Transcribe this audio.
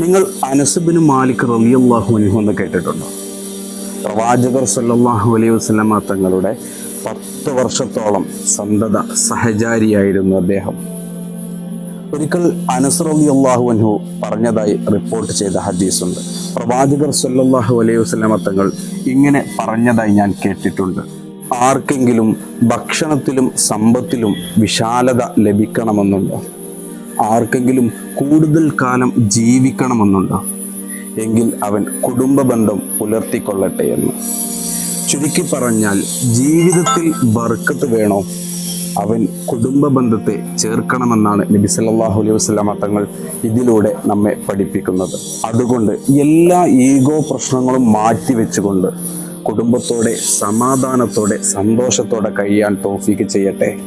നിങ്ങൾ അനസബിന് മാലിക് റലിയല്ലാഹു അനുഹു എന്ന് കേട്ടിട്ടുണ്ടോ. പ്രവാചകർ സല്ലാഹു അലൈഹി വസ്ലമ തങ്ങളുടെ പത്ത് വർഷത്തോളം സന്തത സഹചാരിയായിരുന്നു അദ്ദേഹം. ഒരിക്കൽ അനസ് റളിയല്ലാഹു അൻഹു പറഞ്ഞതായി റിപ്പോർട്ട് ചെയ്ത ഹദീസുണ്ട്. പ്രവാചകർ സല്ലാഹു അലൈഹി വസ്ലമ തങ്ങൾ ഇങ്ങനെ പറഞ്ഞതായി ഞാൻ കേട്ടിട്ടുണ്ട്. ആർക്കെങ്കിലും ഭക്ഷണത്തിലും സമ്പത്തിലും വിശാലത ലഭിക്കണമെന്നുണ്ടോ? ആർക്കെങ്കിലും കൂടുതൽ കാലം ജീവിക്കണമെന്നുണ്ടോ? എങ്കിൽ അവൻ കുടുംബ ബന്ധം പുലർത്തിക്കൊള്ളട്ടെ എന്ന്. ചുരുക്കി പറഞ്ഞാൽ ജീവിതത്തിൽ ബർക്കത്ത് വേണോ? അവൻ കുടുംബ ബന്ധത്തെ ചേർക്കണമെന്നാണ് നബി സല്ലല്ലാഹു അലൈഹി വസല്ലമ തങ്ങൾ ഇതിലൂടെ നമ്മെ പഠിപ്പിക്കുന്നത്. അതുകൊണ്ട് എല്ലാ ഈഗോ പ്രശ്നങ്ങളും മാറ്റിവെച്ചുകൊണ്ട് കുടുംബത്തോടെ സമാധാനത്തോടെ സന്തോഷത്തോടെ കഴിയാൻ തോഫീക്ക് ചെയ്യട്ടെ.